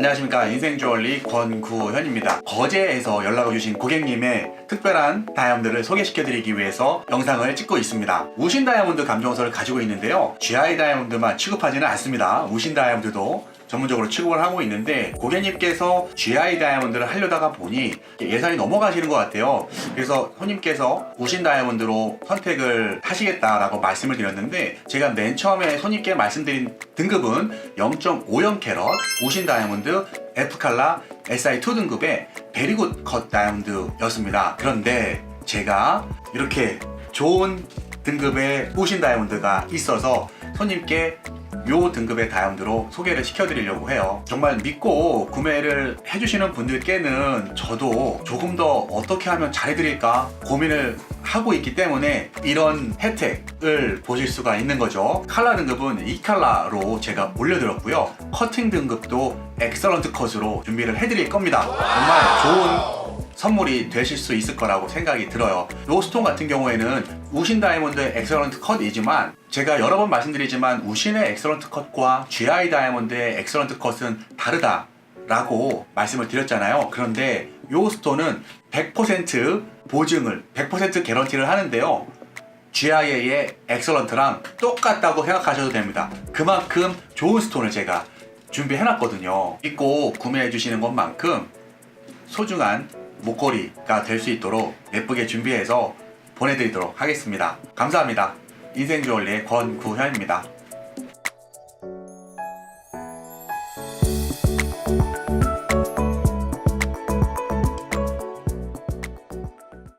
안녕하십니까. 인생주얼리 권구현입니다. 거제에서 연락을 주신 고객님의 특별한 다이아몬드를 소개시켜 드리기 위해서 영상을 찍고 있습니다. 우신 다이아몬드 감정서를 가지고 있는데요. GI 다이아몬드만 취급하지는 않습니다. 우신 다이아몬드도 전문적으로 취급을 하고 있는데 고객님께서 GI 다이아몬드를 하려다가 보니 예산이 넘어가시는 것 같아요. 그래서 손님께서 우신 다이아몬드로 선택을 하시겠다라고 말씀을 드렸는데 제가 맨 처음에 손님께 말씀드린 등급은 0.50 캐럿 우신 다이아몬드 F칼라 SI2 등급의 베리굿 컷 다이아몬드였습니다. 그런데 제가 이렇게 좋은 등급의 우신 다이아몬드가 있어서 손님께 요 등급의 다이아몬드로 소개를 시켜드리려고 해요. 정말 믿고 구매를 해주시는 분들께는 저도 조금 더 어떻게 하면 잘해드릴까 고민을 하고 있기 때문에 이런 혜택을 보실 수가 있는 거죠. 칼라 등급은 2칼라로 제가 올려드렸고요. 커팅 등급도 엑설런트 컷으로 준비를 해드릴 겁니다. 정말 좋은 선물이 되실 수 있을 거라고 생각이 들어요. 로스톤 같은 경우에는 우신 다이아몬드의 엑설런트 컷이지만 제가 여러 번 말씀드리지만 우신의 엑설런트 컷과 GI 다이아몬드의 엑설런트 컷은 다르다 라고 말씀을 드렸잖아요. 그런데 요 스톤은 100% 보증을 100% 개런티를 하는데요. GIA의 엑설런트랑 똑같다고 생각하셔도 됩니다. 그만큼 좋은 스톤을 제가 준비해놨거든요. 믿고 구매해주시는 것만큼 소중한 목걸이가 될 수 있도록 예쁘게 준비해서 보내드리도록 하겠습니다. 감사합니다. 인생주얼리의 권구현입니다.